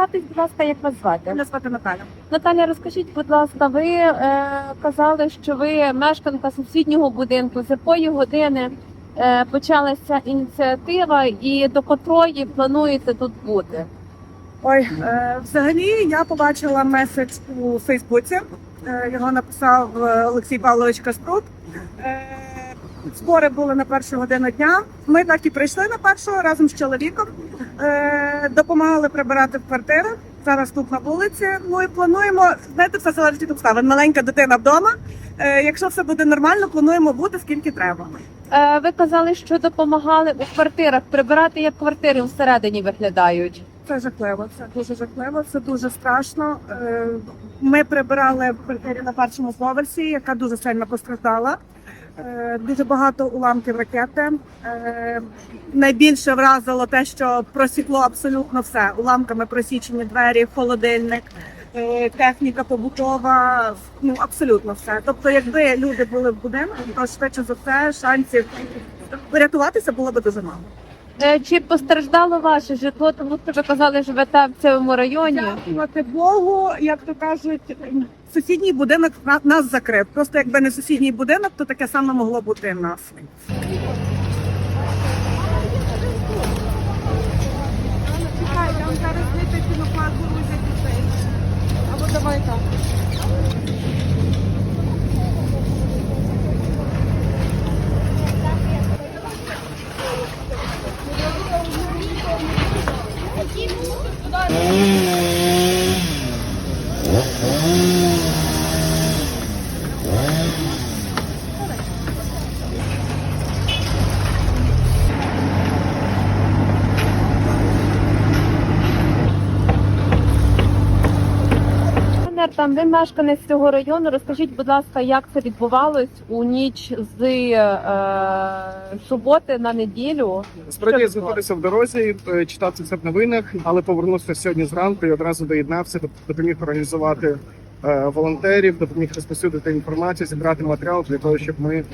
Представтесь, будь ласка, як вас звати? Мене звати Наталя. Наталя, розкажіть, будь ласка, ви е, казали, що ви мешканка сусіднього будинку. З якої години е, почалася ініціатива і до котрої плануєте тут бути? Ой, е, взагалі я побачила меседж у Фейсбуці. Е, його написав е, Олексій Павлович Каспрут. Е, збори були на першу годину дня. Ми так і прийшли на першу разом з чоловіком. Е, допомагали прибирати в квартири. Зараз тут на вулиці. Ну і плануємо. Знаєте, все залежить від обставин. Маленька дитина вдома. Е, якщо все буде нормально, плануємо бути скільки треба. Е, ви казали, що допомагали у квартирах прибирати, як квартири всередині виглядають. Це жахливо, це дуже жахливо, це дуже страшно. Ми прибирали в квартирі на першому поверсі, яка дуже сильно постраждала. Е, Дуже багато уламків ракети. Е, Найбільше вразило те, що просікло абсолютно все. Уламками просічені двері, холодильник, е, техніка побутова, ну абсолютно все. Тобто, якби люди були в будинку, то швидше за все шансів врятуватися було би дуже мало. Е, чи постраждало ваше житло, тому що ви казали, живете в цьому районі? Дякувати Богу, як то кажуть, сусідній будинок нас закрив. Просто якби не сусідній будинок, то таке саме могло бути і в нас. Або Артем, ви мешканець цього району. Розкажіть, будь ласка, як це відбувалось у ніч з е, суботи на неділю? Справді я знаходився в дорозі, е, читав це все в новинах, але повернувся сьогодні зранку і одразу доєднався, допоміг організувати е, волонтерів, допоміг розповсюдити інформацію, зібрати матеріал для того, щоб ми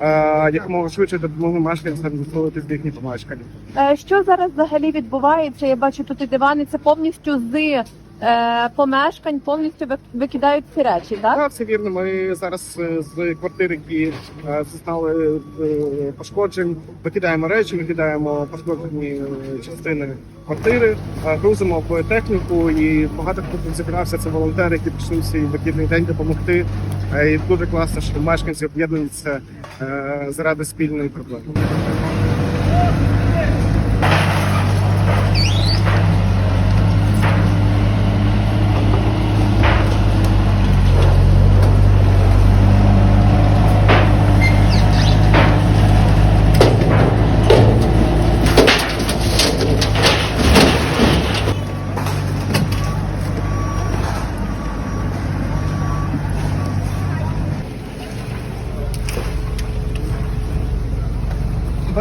е, якомога швидше допомогли мешканцям виходити з їхні помешкання. Е, що зараз взагалі відбувається? Я бачу тут і дивани. Це повністю з е, помешкань, повністю викидають ці речі, так? Так, все вірно. Ми зараз е, з квартир, які е, зазнали е, пошкоджень, викидаємо речі, викидаємо пошкоджені е, частини квартири, грузимо в техніку. І багато хто тут зібрався. Це волонтери, які в свій вихідний день допомогти. І дуже класно, що мешканці об'єднуються заради спільної проблеми.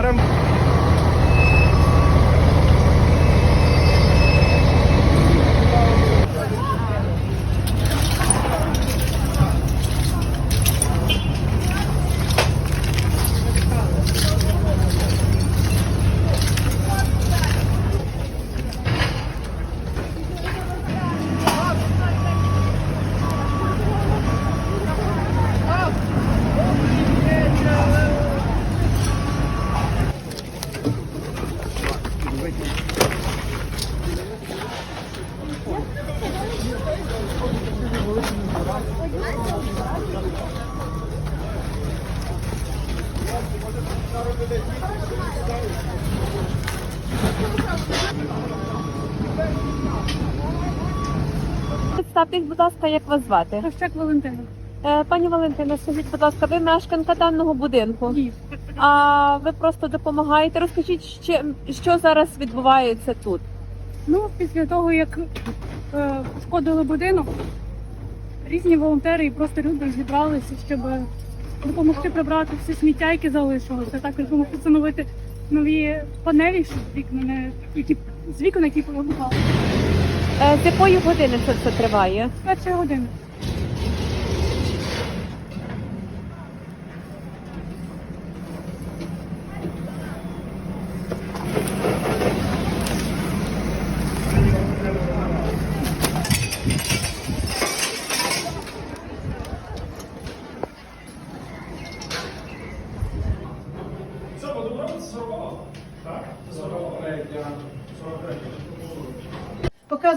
but I'm Представтесь, будь ласка, як вас звати? Хащак Валентина. Е, пані Валентина, скажіть, будь ласка, ви мешканка даного будинку? Ні. А ви просто допомагаєте? Розкажіть, ще, що зараз відбувається тут? Ну, після того, як е, пошкодили будинок, різні волонтери і просто люди зібралися, щоб допомогти прибрати все сміття, яке залишилося, також допомогти встановити нові панелі, щоб вікна не які з вікон, які повибухали. Е, з якої години це все триває? Перша година.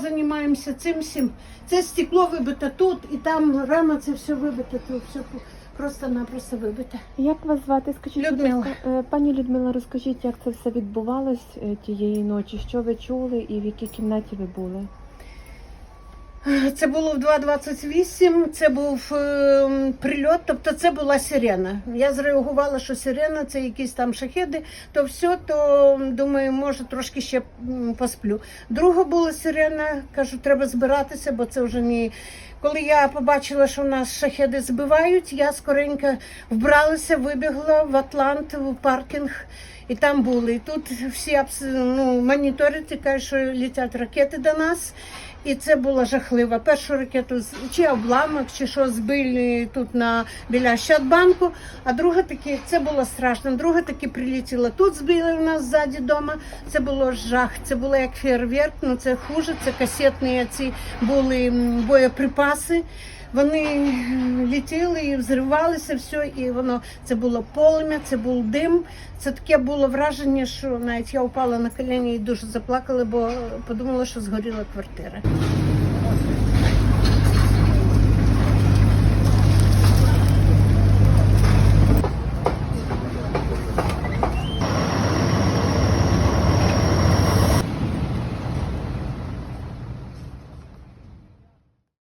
Займаємося цим всім. Це стекло вибите тут, і там рама, це все вибите, тут все просто-напросто вибите. Як вас звати? Скажіть, Людмила. Е, пані Людмила, розкажіть, як це все відбувалось е, тієї ночі? Що ви чули і в якій кімнаті ви були? Це було в 2.28, це був е, прильот, тобто це була сирена. Я зреагувала, що сирена це якісь там шахеди, то все, то думаю, може трошки ще посплю. Друга була сирена, кажу, треба збиратися, бо це вже не. Коли я побачила, що нас шахеди збивають, я скоренько вбралася, вибігла в Атлант, в паркінг. І там були. Тут всі ну, моніторять і кажуть, що літять ракети до нас. І це було жахливо. Першу ракету чи обламок, чи що збили тут на біля Щадбанку. А друга таки, це було страшно. Друга таки прилетіла тут, збили у нас ззаді дома. Це було жах. Це було як фейерверк, ну це хуже. Це касетні ці були боєприпаси. Вони літіли і взривалися все, і воно це було полум'я, це був дим. Це таке було враження, що навіть я упала на коліні і дуже заплакала, бо подумала, що згоріла квартира.